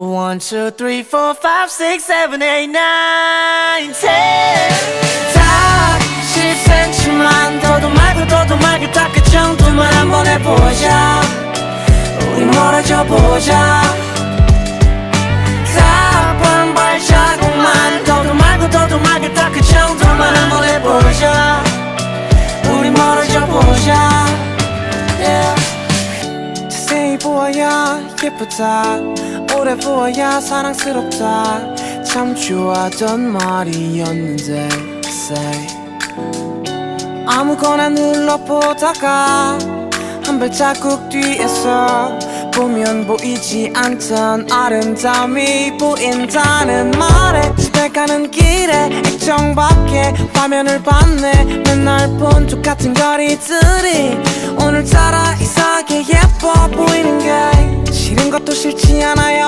One, two, three, four, five, six, seven, eight, nine, ten. 다 10cm만 더도 말고 더도 말고 다그 정도만 한번 해보자. 우리 멀어져 보자. 보아야 예쁘다. 오래 보아야 사랑스럽다. 참 좋아하던 말이었는데 say. 아무거나 눌러보다가 한 발자국 뒤에서 보면 보이지 않던 아름다움이 보인다는 말에 집에 가는 길에 액정 밖에 화면을 봤네. 맨날 본 똑같은 거리들이 오늘따라 이상하게 것도 싫지 않아요